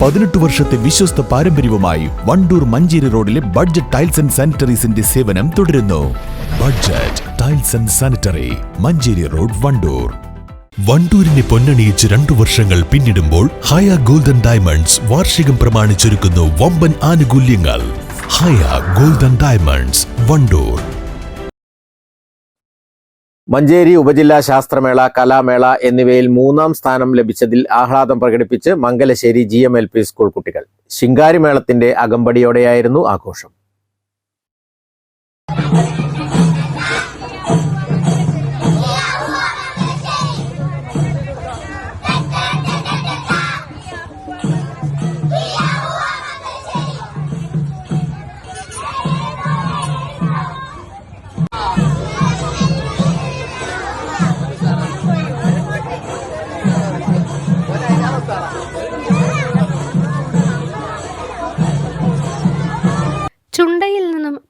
പതിനെട്ട് വർഷത്തെ വിശ്വസ്ത പാരമ്പര്യവുമായി വണ്ടൂർ മഞ്ചേരി റോഡിലെ ബഡ്ജറ്റ് ടൈൽസ് ആൻഡ് സാനിറ്ററീസിന്റെ സേവനം തുടരുന്നു. Budget tiles and sanitary Manjeri road Wandoor. വണ്ടൂരിനെ പൊന്നണിയിച്ച് രണ്ടു വർഷങ്ങൾ പിന്നിടുമ്പോൾ ഹയ ഗോൾഡൻ ഡയമണ്ട്സ് വാർഷികം പ്രമാണിച്ചൊരുക്കുന്നു വമ്പൻ ആനുകൂല്യങ്ങൾ. Haya golden diamonds Wandoor. Manjeri ഉപജില്ലാ ശാസ്ത്രമേള കലാമേള എന്നിവയിൽ മൂന്നാം സ്ഥാനം ലഭിച്ചതിൽ ആഹ്ലാദം പ്രകടിപ്പിച്ച് Mangalassery G M L P school കുട്ടികൾ. ശിങ്കാരിമേളത്തിന്റെ അകമ്പടിയോടെയായിരുന്നു ആഘോഷം.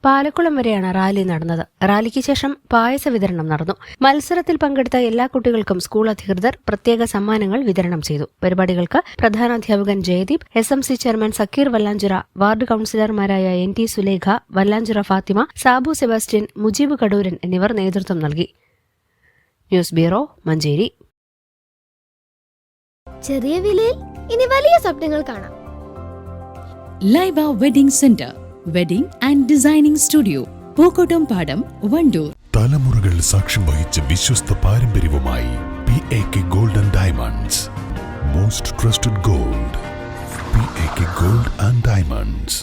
പാലക്കുളം വരെയാണ് റാലി നടന്നത്. റാലിക്ക് ശേഷം പായസ വിതരണം നടന്നു. മത്സരത്തിൽ പങ്കെടുത്ത എല്ലാ കുട്ടികൾക്കും സ്കൂൾ അധികൃതർ പ്രത്യേക സമ്മാനങ്ങൾ വിതരണം ചെയ്തു. പരിപാടികൾക്ക് പ്രധാനാധ്യാപകൻ Jayadeep S M C chairman Zakir Vallanchira ward കൌൺസിലർമാരായ N T Sulekha Vallanchira Fathima Sabu Sebastian Mujeeb കടൂരൻ എന്നിവർ നേതൃത്വം നൽകി. News bureau Manjeri. ചെറിയ വിലയിൽ ഇനി വലിയ സ്വപ്നങ്ങൾ കാണാം. Laiba wedding centre. Wedding and designing studio Pookkottum Padam Wandoor. തലമുറകൾ സാക്ഷ്യം വഹിച്ച വിശ്വസ്ത പാരമ്പര്യവുമായി P A K golden diamonds most trusted gold P A K gold and diamonds